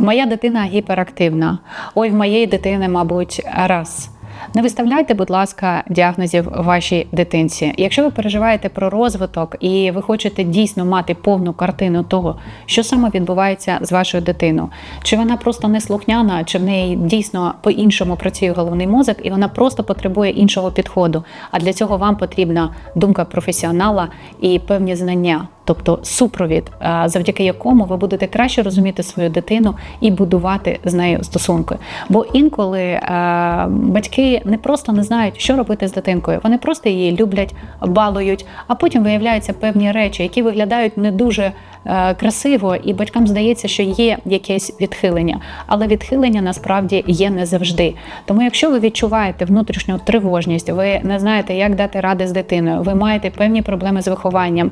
Моя дитина гіперактивна. Ой, в моєї дитини, мабуть, раз. Не виставляйте, будь ласка, діагнозів вашій дитинці. Якщо ви переживаєте про розвиток і ви хочете дійсно мати повну картину того, що саме відбувається з вашою дитиною, чи вона просто неслухняна, чи в неї дійсно по-іншому працює головний мозок, і вона просто потребує іншого підходу. А для цього вам потрібна думка професіонала і певні знання. Тобто супровід, завдяки якому ви будете краще розуміти свою дитину і будувати з нею стосунки. Бо інколи е, батьки не просто не знають, що робити з дитинкою. Вони просто її люблять, балують, а потім виявляються певні речі, які виглядають не дуже е, красиво, і батькам здається, що є якесь відхилення. Але відхилення насправді є не завжди. Тому, якщо ви відчуваєте внутрішню тривожність, ви не знаєте, як дати ради з дитиною, ви маєте певні проблеми з вихованням.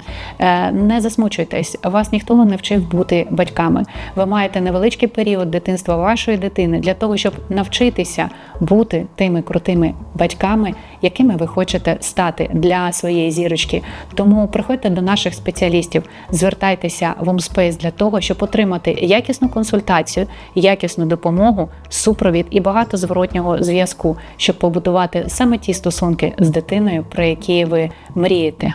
Не засмучуйтесь, вас ніхто не вчив бути батьками. Ви маєте невеличкий період дитинства вашої дитини для того, щоб навчитися бути тими крутими батьками, якими ви хочете стати для своєї зірочки. Тому приходьте до наших спеціалістів, звертайтеся в Умспейс для того, щоб отримати якісну консультацію, якісну допомогу, супровід і багато зворотнього зв'язку, щоб побудувати саме ті стосунки з дитиною, про які ви мрієте.